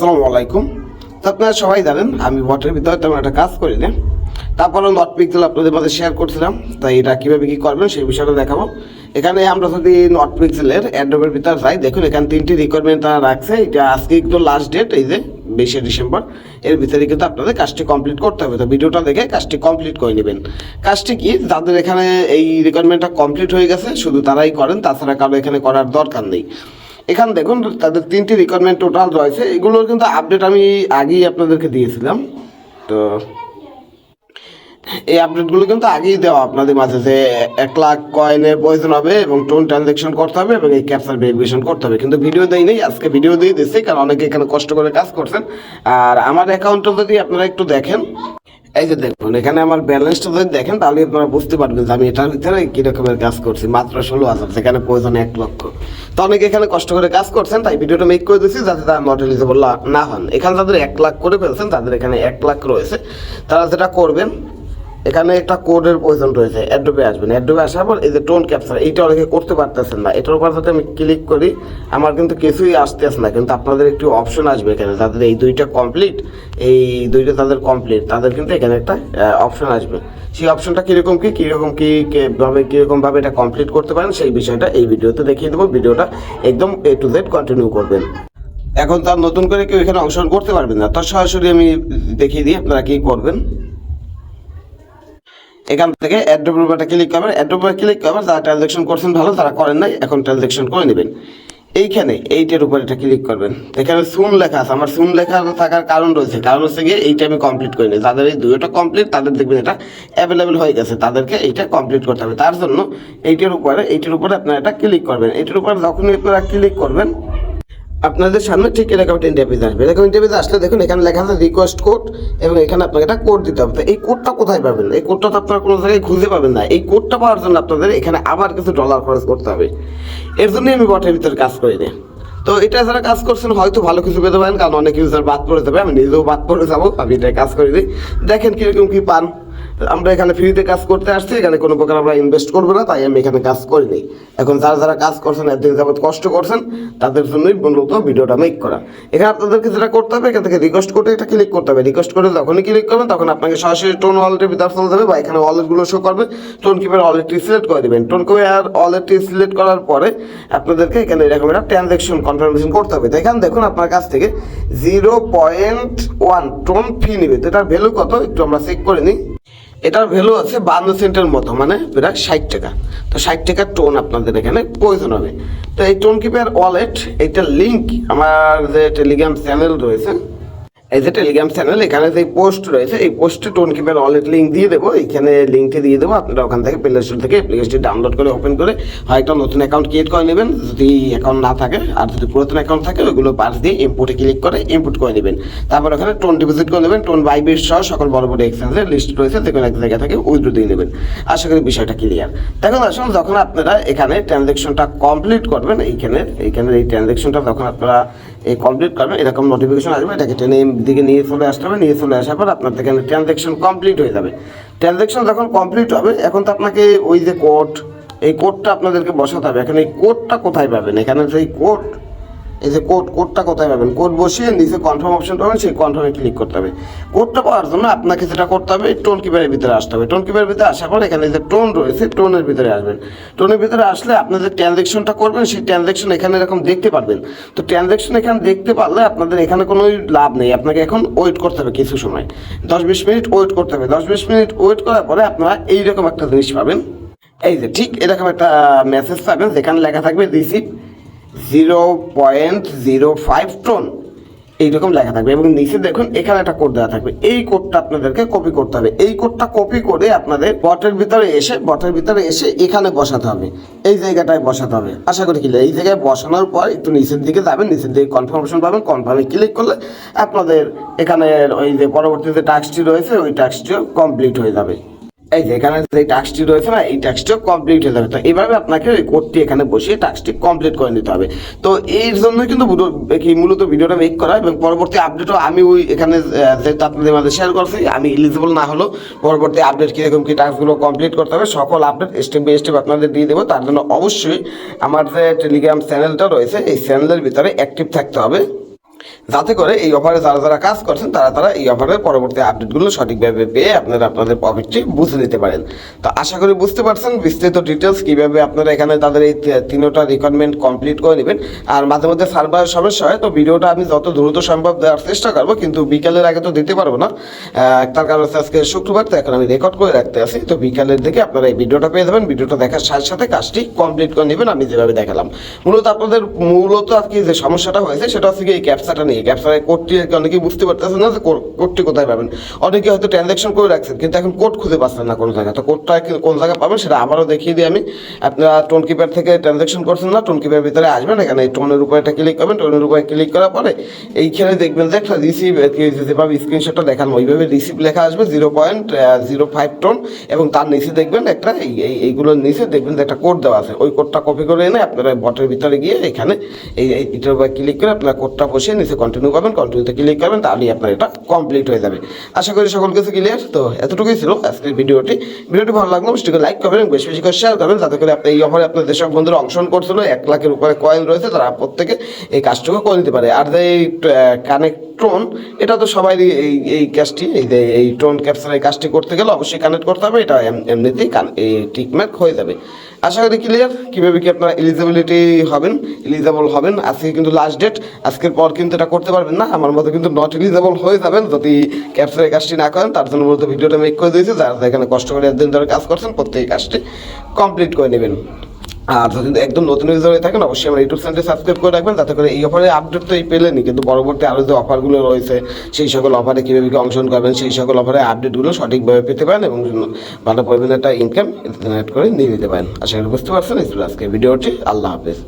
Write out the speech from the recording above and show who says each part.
Speaker 1: আসসালামু আলাইকুম। তো আপনারা সবাই জানেন, আমি বটের ভিতরে তেমন একটা কাজ করি না। তারপরে নট পিক্সেল আপনাদের মাঝে শেয়ার করছিলাম। তাই এটা কীভাবে কী করবেন সেই বিষয়টা দেখাবো। এখানে আমরা যদি নট পিক্সেলের অ্যাড্রোবের ভিতরে যাই, দেখুন এখানে তিনটি রিকোয়ারমেন্ট তারা রাখছে। এটা আজকে একটু লাস্ট ডেট এই যে বিশে ডিসেম্বর। এর ভিতরে কিন্তু আপনাদের কাজটি কমপ্লিট করতে হবে। তো ভিডিওটা দেখে কাজটি কমপ্লিট করে নেবেন। কাজটি কি? যাদের এখানে এই রিকোয়ারমেন্টটা কমপ্লিট হয়ে গেছে, শুধু তারাই করেন, তাছাড়া কারও এখানে করার দরকার নেই। এখানে দেখুন, তাদের তিনটি রিকোয়ারমেন্ট টোটাল রয়েছে। এগুলোর কিন্তু আপডেট আমি আগেই আপনাদেরকে দিয়েছিলাম। তো এই আপডেটগুলো কিন্তু আগেই দেওয়া আপনাদের মাঝে যে এক লাখ কয়েনের প্রয়োজন হবে এবং টোন ট্রানজ্যাকশন করতে হবে এবং এই ক্যাপচার ভেরিফিকেশন করতে হবে। কিন্তু ভিডিও দেই নেই, আজকে ভিডিও দিয়ে দিচ্ছি, কারণ অনেকে এখানে কষ্ট করে কাজ করছেন। আর আমার অ্যাকাউন্টটা যদি আপনারা একটু দেখেন এই যে দেখুন, এখানে আমার ব্যালেন্সটা যদি দেখেন, তাহলে আপনারা বুঝতে পারবেন যে আমি এটার ভিতরে কি রকমের কাজ করছি। মাত্র ষোলো হাজার সেখানে প্রয়োজন এক লক্ষ। তো অনেকে এখানে কষ্ট করে কাজ করছেন, তাই ভিডিওটা মেক করে দিচ্ছি যাতে তারা মডেল হিসেবে না হন। এখানে যাদের এক লাখ করে ফেলছেন, তাদের এখানে এক লাখ রয়েছে। তারা যেটা করবেন এখানে একটা কোডের প্রয়োজন রয়েছে অ্যাডোবে আসবেন। অ্যাডোবে আসার পর এই যে টোন ক্যাপচার এইটা অনেকে করতে পারতেছেন না। এটার উপর আমি ক্লিক করি, আমার কিন্তু কিছুই আসতেছে না। কিন্তু আপনাদের একটি অপশন আসবে এখানে তাদের এই দুইটা কমপ্লিট এই দুইটা তাদের কমপ্লিট তাদের কিন্তু এখানে একটা অপশন আসবে। সেই অপশনটা কীরকম কী কীরকম কী ভাবে কীরকম ভাবে এটা কমপ্লিট করতে পারেন, সেই বিষয়টা এই ভিডিওতে দেখিয়ে দেবো। ভিডিওটা একদম এ টু জেড কন্টিনিউ করবেন। এখন তার নতুন করে কেউ এখানে অংশগ্রহণ করতে পারবেন না। তার সরাসরি আমি দেখিয়ে দিই আপনারা কী করবেন। এখান থেকে অ্যাড্রোপের উপরে ক্লিক করবেন। অ্যাড্রোপের ক্লিক করবেন, যারা ট্রানজ্যাকশন করছেন ভালো, তারা করেন নাই, এখন ট্রানজ্যাকশন করে নেবেন। এইখানে এইটার উপর এটা ক্লিক করবেন। এখানে সুন লেখা আছে। আমার সুন লেখা থাকার কারণ রয়েছে। কারণ হচ্ছে গিয়ে এইটা আমি কমপ্লিট করিনি। যাদের এই দুইটা কমপ্লিট তাদের দেখবেন এটা অ্যাভেলেবেল হয়ে গেছে। তাদেরকে এইটা কমপ্লিট করতে হবে। তার জন্য এইটার উপরে এইটার উপরে আপনারা এটা ক্লিক করবেন। এইটার উপরে যখনই আপনারা ক্লিক করবেন আপনাদের সামনে ঠিক এরকম একটা ইন্টারভিউ আসবে। এরকম ইন্টারভিউ আসলে দেখুন, এখানে লেখা আছে রিকোয়েস্ট কোড এবং এখানে আপনাকে একটা কোড দিতে হবে। এই কোডটা কোথায় পাবেন? এই কোডটা তো আপনারা কোনো জায়গায় খুঁজে পাবেন না। এই কোডটা পাওয়ার জন্য আপনাদের এখানে আবার কিছু ডলার খরচ করতে হবে। এর জন্যই আমি বটের ভিতরে কাজ করি না তো এটা যারা কাজ করছেন, হয়তো ভালো কিছু পেতে পারেন, কারণ অনেক ইউজার বাদ পড়ে যাবে। আমি নিজেও বাদ পড়ে যাব, আমি এটা কাজ করে দিই দেখেন কীরকম কি পান। আমরা এখানে ফ্রিতে কাজ করতে আসছি, এখানে কোনো প্রকার আমরা ইনভেস্ট করব না, তাই আমি এখানে কাজ করিনি। এখন যারা যারা কাজ করছেন একদিন যাবত কষ্ট করছেন, তাদের জন্যই মূলত ভিডিওটা মেক করা। এখানে আপনাদেরকে যেটা করতে হবে, এখান থেকে রিকোয়েস্ট করে এটা ক্লিক করতে হবে। রিকোয়েস্ট করে যখনই ক্লিক করবেন, তখন আপনাকে সরাসরি টোন ওয়ালেটের ভিতরে চলে যাবে বা এখানে ওয়ালেটগুলো শো করবে। টোন কিপার ওয়ালেটটি সিলেক্ট করে দেবেন। টোন কিপার ওয়ালেটটি সিলেক্ট করার পরে আপনাদেরকে এখানে এরকম একটা ট্রানজ্যাকশন কনফার্মেশন করতে হবে। তো এখানে দেখুন আপনার কাছ থেকে zero point one TON fee নেবে। তো এটার ভ্যালু কত? একটু আমরা চেক করে নিই। এটার ভ্যালু আছে বান্ন সেন্টের মতো মানে প্রায় ষাট টাকা। তো ষাট টাকার টোন আপনাদের এখানে প্রয়োজন হবে। তো এই টোন কিপার ওয়ালেট এইটার লিঙ্ক আমার যে টেলিগ্রাম চ্যানেল রয়েছে এই যে টেলিগ্রাম চ্যানেল এখানে যে পোস্ট রয়েছে, এই পোস্টে টোন কিপার ওয়ালেট লিঙ্ক দিয়ে দেবো। এখানে লিঙ্কটি দিয়ে দেবো। আপনারা ওখান থেকে প্লে স্টোর থেকে অ্যাপ্লিকেশনটি ডাউনলোড করে ওপেন করে, হয় একটা নতুন অ্যাকাউন্ট ক্রিয়েট করে নেবেন। যদি অ্যাকাউন্ট না থাকে, আর যদি পুরাতন অ্যাকাউন্ট থাকে, ওইগুলো পার্স দিয়ে ইম্পোর্টে ক্লিক করে ইম্পোর্ট করে নেবেন। তারপর ওখানে টোন ডিপোজিট করে নেবেন টোন বাইবিট সহ সকল বড় বড় এক্সচেঞ্জের লিস্ট রয়েছে, যে কোনো এক জায়গা থেকে উইথড্র দিয়ে নেবেন। আশা করি বিষয়টা ক্লিয়ার দেখুন আসুন যখন আপনারা এখানে ট্রানজ্যাকশনটা কমপ্লিট করবেন, এইখানে এইখানে এই ট্রানজ্যাকশনটা যখন আপনারা এই কমপ্লিট করবেন, এরকম নোটিফিকেশন আসবে, এটাকে টেনে দিকে নিয়ে চলে আসতে হবে, নিয়ে চলে আসার পর আপনার এখানে ট্রানজ্যাকশন কমপ্লিট হয়ে যাবে। ট্রানজ্যাকশন যখন কমপ্লিট হবে, এখন তো আপনাকে ওই যে কোড এই কোডটা আপনাদেরকে বসাতে হবে। এখন এই কোডটা কোথায় পাবেন? এখানে যে কোড এই যে কোড কোডটা কোথায় পাবেন? কোড বসিয়ে নিচে কনফার্ম অপশন পাবেন সেই কনফার্মে ক্লিক করতে হবে। কোডটা পাওয়ার জন্য আপনাকে যেটা করতে হবে টোন কিপারের ভিতরে আসতে হবে। টোন কিপারের ভিতরে আসার পর এখানে যে টোন রয়েছে টোনের ভিতরে আসবেন। টোনের ভিতরে আসলে আপনি যে ট্রানজ্যাকশনটা করবেন, সেই ট্রানজ্যাকশন এখানে এরকম দেখতে পারবেন। তো ট্রানজ্যাকশন এখানে দেখতে পারলে আপনাদের এখানে কোনো লাভ নেই। আপনাকে এখন ওয়েট করতে হবে কিছু সময়। দশ বিশ মিনিট ওয়েট করতে হবে। দশ বিশ মিনিট ওয়েট করার পরে আপনারা এইরকম একটা জিনিস পাবেন। এই যে ঠিক এরকম একটা মেসেজ পাবেন, যেখানে লেখা থাকবে receive zero point zero five TON. এইরকম লেখা থাকবে এবং নিচে দেখুন, এখানে একটা কোড দেওয়া থাকবে। এই কোডটা আপনাদেরকে কপি করতে হবে। এই কোডটা কপি করে আপনাদের বটের ভিতরে এসে বটের ভিতরে এসে এখানে বসাতে হবে। এই জায়গাটায় বসাতে হবে। আশা করি কিলে এই জায়গায় বসানোর পর একটু নিচের দিকে যাবেন, নিচের দিকে কনফার্মেশন পাবেন। কনফার্মে ক্লিক করলে আপনাদের এখানে ওই যে পরবর্তী যে টাস্কটি রয়েছে, ওই টাস্কটিও কমপ্লিট হয়ে যাবে। এই যে এখানে যে টাস্কটি রয়েছে না, এই টাস্কটিও কমপ্লিট হয়ে যাবে। তো এইভাবে আপনাকে ওই কোডটি এখানে বসিয়ে টাস্কটি কমপ্লিট করে নিতে হবে। তো এর জন্য কিন্তু কি মূলত ভিডিওটা মেক করা এবং পরবর্তী আপডেটও আমি ওই এখানে যেহেতু আপনাদের মাঝে শেয়ার করছি, আমি এলিজিবল না হলেও পরবর্তী আপডেট কীরকম কী টাস্কগুলো কমপ্লিট করতে হবে, সকল আপডেট স্টেপ বাই স্টেপ আপনাদের দিয়ে দেবো। তার জন্য অবশ্যই আমার যে টেলিগ্রাম চ্যানেলটা রয়েছে, এই চ্যানেলের ভিতরে অ্যাক্টিভ থাকতে হবে। যাতে করে এই অফারে যারা যারা কাজ করছেন, তারা তারা এই অফারের পরবর্তী আপডেটগুলো সঠিকভাবে পেয়ে আপনারা আপনাদের প্রফিটটি বুঝে নিতে পারেন। তো আশা করি বুঝতে পারছেন, বিস্তারিত ডিটেলস কীভাবে আপনারা এখানে তাদের এই তিনোটা রিকোয়ারমেন্ট কমপ্লিট করে নেবেন। আর মাঝে মধ্যে সার্ভার সমস্যা হয়, তো ভিডিওটা আমি যত দ্রুত সম্ভব দেওয়ার চেষ্টা করব, কিন্তু বিকালের আগে তো দিতে পারব না। তার কারণ হচ্ছে আজকে শুক্রবার, তো এখন আমি রেকর্ড করে রাখতে আছি। তো বিকালের দিকে আপনারা এই ভিডিওটা পেয়ে যাবেন, ভিডিওটা দেখার সাথে সাথে কাজটি কমপ্লিট করে নেবেন, আমি যেভাবে দেখালাম। মূলত আপনাদের মূলত আর কি যে সমস্যাটা হয়েছে, সেটা হচ্ছে কি এই ক্যাপসাটা নিয়ে। ক্যাপসার কোডটি আর কি অনেকেই বুঝতে পারতেছেন না যে কোডটি কোথায় পাবেন। অনেকে হয়তো ট্রানজ্যাকশন করে রাখছেন, কিন্তু এখন কোড খুঁজে পাচ্ছেন না কোনো জায়গায়। তো কোডটা কোন জায়গায় পাবেন সেটা আবারও দেখিয়ে দিই আমি। আপনারা টোন কিপার থেকে ট্রানজ্যাকশন করছেন না টোন কিপার ভিতরে আসবেন, এখানে টোনের উপরে একটা ক্লিক করবেন, টোনের উপরে ক্লিক করার পরে এইখানে দেখবেন যে একটা রিসিভ যেভাবে স্ক্রিনশটটা দেখানো ওইভাবে রিসিভ লেখা আসবে zero point zero five TON এবং তার নিচে দেখবেন একটা এই, এই- এইগুলোর নিচে দেখবেন যে একটা কোড দেওয়া আছে। ওই কোডটা কপি করে এনে আপনারা বটের ভিতরে গিয়ে এখানে এই এই, এটার উপরে ক্লিক করে আপনার কোডটা বসিয়ে নিচে কন্টিনিউ করবেন কন্টিনিউতে ক্লিক করবেন, তাহলেই আপনার এটা কমপ্লিট হয়ে যাবে। আশা করি সকল কিছু ক্লিয়ার তো এতটুকুই ছিল আজকের ভিডিওটি। ভিডিওটি ভালো লাগল বেশি লাইক করবেন, বেশি বেশি করে শেয়ার করবেন, যাতে করে আপনি এই অফারে আপনার যেসব বন্ধুরা অংশগ্রহণ করছিল। এক লাখের উপরে কয়েন রয়েছে, তারা প্রত্যেকে এই কাজটুকু করে নিতে পারে। আর যে এই কানেক্ট টোন এটা তো সবাই এই এই কাজটি, এই যে এই টোন ক্যাপচার এই কাজটি করতে গেলে অবশ্যই কানেক্ট করতে হবে। এটা এমনিতেই এই টিকম্যাক হয়ে যাবে। আশা করি ক্লিয়ার কীভাবে কি আপনারা এলিজিবিলিটি হবেন? এলিজিবল হবেন? আজকে কিন্তু লাস্ট ডেট আজকের পর কিন্তু এটা করতে পারবেন না, আমার মতো কিন্তু নট এলিজিবল হয়ে যাবেন যদি ক্যাপচার এই কাজটি না করেন, তার জন্য মূলত ভিডিওটা মেক করে দিয়েছি, যারা এখানে কষ্ট করে একদিন ধরে কাজ করছেন, প্রত্যেক কাজটি কমপ্লিট করে নেবেন। আর যদি একদম নতুন ইউজার হয়ে থাকেন, অবশ্যই আমার ইউটিউব চ্যানেলটি সাবস্ক্রাইব করে রাখবেন, যাতে করে এই অফারে আপডেট তো এই পেলেনি কিন্তু পরবর্তী আরও যে অফারগুলো রয়েছে, সেই সকল অফারে কীভাবে অংশগ্রহণ করবেন, সেই সকল অফারে আপডেটগুলো সঠিকভাবে পেতে পারেন এবং ভালো পরিমাণে একটা ইনকাম জেনারেট করে নিয়ে নিতে পারেন। আশা করি বুঝতে পারছেন আজকে ভিডিওটি আল্লাহ হাফেজ।